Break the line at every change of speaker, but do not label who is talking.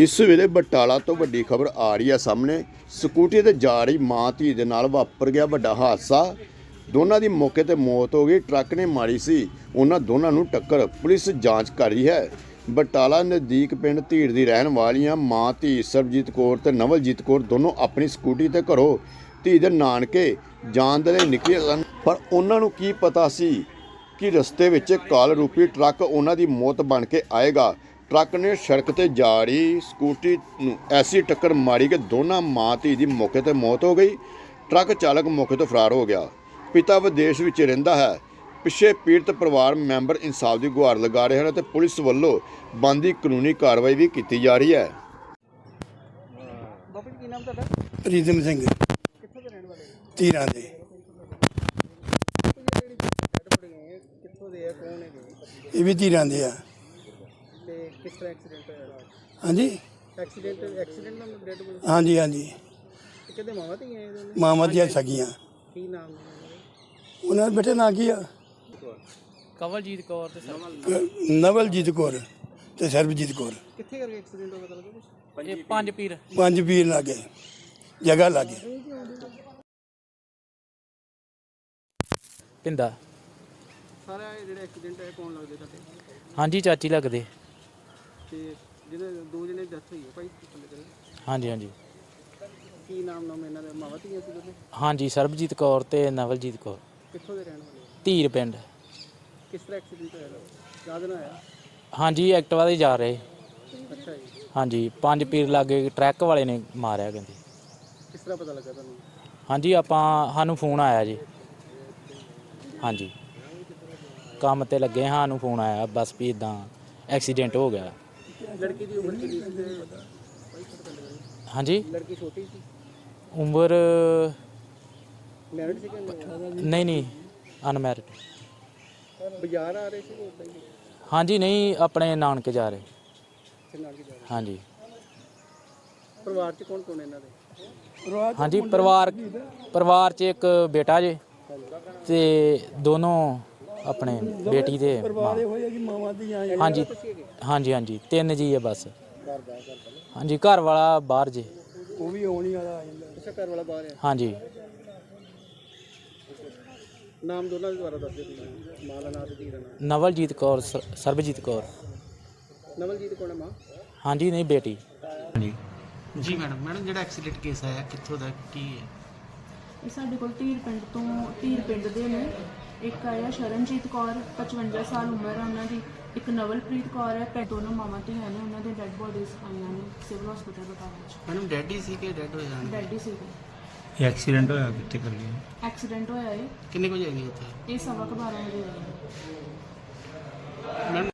ਇਸ ਵੇਲੇ ਬਟਾਲਾ ਤੋਂ ਵੱਡੀ ਖਬਰ ਆ ਰਹੀ ਹੈ ਸਾਹਮਣੇ। ਸਕੂਟੀ ਤੇ ਜਾ ਰਹੀ ਮਾਂ ਧੀ ਦੇ ਨਾਲ ਵਾਪਰ ਗਿਆ ਵੱਡਾ ਹਾਦਸਾ। ਦੋਨਾਂ ਦੀ ਮੌਕੇ ਤੇ ਮੌਤ ਹੋ ਗਈ। ਟਰੱਕ ਨੇ ਮਾਰੀ ਸੀ। ਉਹਨਾਂ ਦੋਨਾਂ ਨੂੰ ਟੱਕਰ ਪੁਲਿਸ ਜਾਂਚ ਕਰ ਰਹੀ ਹੈ। ਬਟਾਲਾ ਨਜ਼ਦੀਕ ਪਿੰਡ ਧੀੜ ਦੀ ਰਹਿਣ ਵਾਲੀਆਂ ਮਾਂ ਧੀ ਸਰਬਜੀਤ ਕੌਰ ਤੇ ਨਵਲਜੀਤ ਕੌਰ ਦੋਨੋਂ ਆਪਣੀ ਸਕੂਟੀ ਤੇ ਘਰੋਂ ਧੀ ਦੇ ਨਾਨਕੇ ਜਾਣ ਦੇ ਲਈ ਨਿਕਲੇ ਸਨ। ਪਰ ਉਹਨਾਂ ਨੂੰ ਕੀ ਪਤਾ ਸੀ ਕਿ ਰਸਤੇ ਵਿੱਚ ਕਾਲ ਰੂਪੀ ਟਰੱਕ ਉਹਨਾਂ ਦੀ ਮੌਤ ਬਣ ਕੇ ਆਏਗਾ। ਟਰੱਕ ਨੇ ਸੜਕ ਤੇ ਜਾ ਰਹੀ ਸਕੂਟੀ ਨੂੰ ਐਸੀ ਟੱਕਰ ਮਾਰੀ ਕਿ ਦੋਨਾਂ ਮਾਂ ਧੀ ਦੀ ਮੌਕੇ ਤੇ ਮੌਤ ਹੋ ਗਈ। ਟਰੱਕ ਚਾਲਕ ਮੌਕੇ ਤੋਂ ਫਰਾਰ ਹੋ ਗਿਆ। ਪਿਤਾ ਵਿਦੇਸ਼ ਵਿੱਚ ਰਹਿੰਦਾ ਹੈ। ਪਿੱਛੇ ਪੀੜਤ ਪਰਿਵਾਰ ਮੈਂਬਰ ਇਨਸਾਫ ਦੀ ਗੁਹਾਰ ਲਗਾ ਰਹੇ ਹਨ ਅਤੇ ਪੁਲਿਸ ਵੱਲੋਂ ਬੰਦੀ ਕਾਨੂੰਨੀ ਕਾਰਵਾਈ ਵੀ ਕੀਤੀ ਜਾ ਰਹੀ ਹੈ।
ਬਾਪੂ ਜੀ ਕੀ ਨਾਮ ਤੁਹਾਡਾ?
ਪ੍ਰੀਤਮ ਸਿੰਘ।
ਕਿੱਥੋਂ ਦੇ ਰਹਿਣ ਵਾਲੇ ਹੋ?
ਧੀਰਾਂ ਦੇ।
ਬਾਪੂ ਜੀ ਜਿਹੜੀ ਡੈਡ ਬੋਡੀ ਹੈ? ਕਿੱਥੋਂ ਦੇ ਆ? ਕੌਣ ਹੈਗੇ?
ਇਹ ਵੀ ਧੀਰਾਂ ਦੇ ਆ।
ਕਿਸ ਤਰ੍ਹਾਂ ਐਕਸੀਡੈਂਟ ਹੋਇਆ?
ਹਾਂਜੀ।
ਐਕਸੀਡੈਂਟ ਐਕਸੀਡੈਂਟ ਨਾਲ ਡੈਡ ਬੋਡੀ
ਹਾਂਜੀ ਹਾਂਜੀ।
ਕਿਤੇ ਮਾਵਾ ਤੇ ਆਏ ਇਹਦੇ
ਮਾਮਾ ਦੀਆਂ ਸਗੀਆਂ।
ਕੀ ਨਾਮ ਨੇ ਉਹਨਾਂ ਦੇ?
ਉਹਨਾਂ ਦੇ ਬੇਟੇ ਨਾਂ ਕੀ ਆ?
ਕਵਲਜੀਤ ਕੌਰ ਤੇ ਸਰ।
ਕ- ਨਵਲਜੀਤ ਕੌਰ ਤੇ ਸਰਬਜੀਤ ਕੌਰ।
ਕਿੱਥੇ ਕਰਕੇ ਐਕਸੀਡੈਂਟ ਹੋਇਆ ਪਤਾ ਲੱਗਾ ਕੁਛ?
ਇਹ ਪੰਜ ਪੀਰ।
ਪੰਜ ਵੀਰ ਲਾਗੇ ਜਗ੍ਹਾ ਲਾਗੇ।
ਪਿੰਦਾ
ਸਾਰਾ ਇਹ ਜਿਹੜਾ ਐਕਸੀਡੈਂਟ ਹੈ ਕੌਣ ਲੱਗਦੇ ਤੁਹਾਡੇ?
ਹਾਂਜੀ ਚਾਚੀ ਲੱਗਦੇ।
ਤੇ ਜਿਹਦੇ ਦੋ ਜਣੇ ਡੈਥ ਹੋਈ ਹੈ ਭਾਈ ਥੱਲੇ ਕਰੇ
ਹਾਂਜੀ ਹਾਂਜੀ।
ਕੀ ਨਾਮ ਨਾਮ ਇਹਨਾਂ ਦੇ? ਮਾਵਾ ਧੀਆਂ ਸੀ ਦੋਨੇ
ਹਾਂਜੀ ਸਰਬਜੀਤ ਕੌਰ ਤੇ ਨਵਲਜੀਤ ਕੌਰ।
ਕਿੱਥੋਂ ਦੇ ਰਹਿਣ ਵਾਲੇ? ਹੋ?
ਧੀਰ ਪਿੰਡ।
ਕਿਸ ਤਰ੍ਹਾਂ ਐਕਸੀਡੈਂਟ ਹੋਇਆ? ਯਾਦ ਨਾ ਆਇਆ?
ਹਾਂਜੀ ਐਕਟਿਵਾ ਤੇ ਜਾ ਰਹੇ।
ਅੱਛਾ ਜੀ।
ਹਾਂਜੀ ਪੰਜ ਪੀਰ ਲਾਗੇ ਟਰੱਕ ਵਾਲੇ ਨੇ ਮਾਰਿਆ ਕਹਿੰਦੇ।
ਕਿਸ ਤਰ੍ਹਾਂ ਪਤਾ ਲੱਗਾ ਤੁਹਾਨੂੰ?
ਹਾਂਜੀ ਆਪਾਂ ਸਾਨੂੰ ਫੋਨ ਆਇਆ ਜੀ। ਹਾਂਜੀ। ਕੰਮ ਤੇ ਲੱਗੇ ਹਾਂ, ਸਾਨੂੰ ਫੋਨ ਆਇਆ ਬਸ ਵੀ ਇਦਾਂ ਐਕਸੀਡੈਂਟ ਹੋ ਗਿਆ।
ਲੜਕੀ ਦੀ ਉਮਰ ਕਿੰਨੀ ਸੀ ਤੇ
ਹਾਂਜੀ?
ਲੜਕੀ ਛੋਟੀ ਸੀ?
ਉਮਰ
ਮੈਰਿਡ ਸੀ ਕਿ ਨਹੀਂ?
ਨਹੀਂ ਨਹੀਂ ਅਨਮੈਰਿਡ
ਬਾਜ਼ਾਰ ਆ ਰਹੇ ਸੀ ਉਦਾਂ ਹੀ?
ਹਾਂਜੀ ਨਹੀਂ ਆਪਣੇ ਨਾਨਕੇ ਜਾ ਰਹੇ।
ਕੀ ਜਾ ਰਹੇ।
ਹਾਂਜੀ।
ਪਰਿਵਾਰ ਚ ਕੌਣ ਕੌਣ ਇਹਨਾਂ ਦੇ?
ਹਾਂਜੀ ਪਰਿਵਾਰ ਪਰਿਵਾਰ 'ਚ ਇੱਕ ਬੇਟਾ ਜੇ। ਤੇ ਦੋਨੋਂ ਆਪਣੇ ਬੇਟੀ ਦੇ ਮਾਂ।
ਕਿ
ਹਾਂਜੀ ਹਾਂਜੀ ਹਾਂਜੀ ਤਿੰਨ ਜੀ ਹੈ ਬਸ। ਹਾਂਜੀ ਘਰ ਵਾਲਾ ਬਾਹਰ ਜੇ।
ਉਹ ਵੀ ਆਉਣੀ ਵਾਲਾ ਆ ਜਾਂਦਾ।
ਅੱਛਾ ਘਰ ਵਾਲਾ ਬਾਹਰ ਹੈ
ਹਾਂਜੀ।
ਨਾਮ ਦੋਨਾਂ ਦੇ ਦੁਆਰਾ ਦੱਸ ਦਿਓ ਤੁਸੀਂ। ਮਾਂ ਦਾ ਨਾਮ ਤੇ ਧੀ ਦਾ ਨਾਮ
ਨਵਲਜੀਤ ਕੌਰ ਸਰ- ਸਰਬਜੀਤ ਕੌਰ।
ਨਵਲਜੀਤ ਕੌਣ ਹੈ ਮਾਂ?
ਹਾਂਜੀ ਨਹੀਂ ਬੇਟੀ।
ਜੀ ਮੈਡਮ ਮੈਡਮ ਜਿਹੜਾ ਐਕਸੀਡੈਂਟ ਕੇਸ ਆਇਆ ਕਿੱਥੋਂ ਦਾ ਕੀ ਹੈ?
ਇਹ ਸਾਡੇ ਕੋਲ ਧੀਰ ਪਿੰਡ ਤੋਂ ਧੀਰ ਪਿੰਡ ਦੇ ਨੇ। ਇੱਕ ਆਇਆ ਸ਼ਰਨਜੀਤ ਕੌਰ 55 ਸਾਲ ਉਮਰ ਹੈ ਉਹਨਾਂ ਦੀ ਇੱਕ ਨਵਲਪ੍ਰੀਤ ਕੌਰ ਹੈ ਪੈ ਦੋਨੋਂ ਮਾਵਾਂ ਧੀਆਂ ਨੇ ਉਹਨਾਂ ਦੇ ਡੈੱਡ ਬੋਡੀਜ਼ ਆਈਆਂ ਨੇ ਸਿਵਲ ਹਸਪੀਟਲ ਬਟਾਲਾ ਚ।
ਮੈਡਮ ਡੈਡੀ ਸੀ ਕਿ ਡੈਡ ਹੋ ਜਾਣ
ਡੈਡੀ ਸੀ।
ਇਹ ਐਕਸੀਡੈਂਟ ਹੋਇਆ ਕਿੱਥੇ ਕਰ ਗਿਆ
ਐਕਸੀਡੈਂਟ ਹੋਇਆ ਹੈ
ਕਿੰਨੇ ਕੁ ਜਾਏਗੀ ਉੱਥੇ?
ਇਹ ਸਵਾ ਕੁ ਬਾਰਾਂ ਵਜੇ ਹੋਇਆ।
ਮੈਡਮ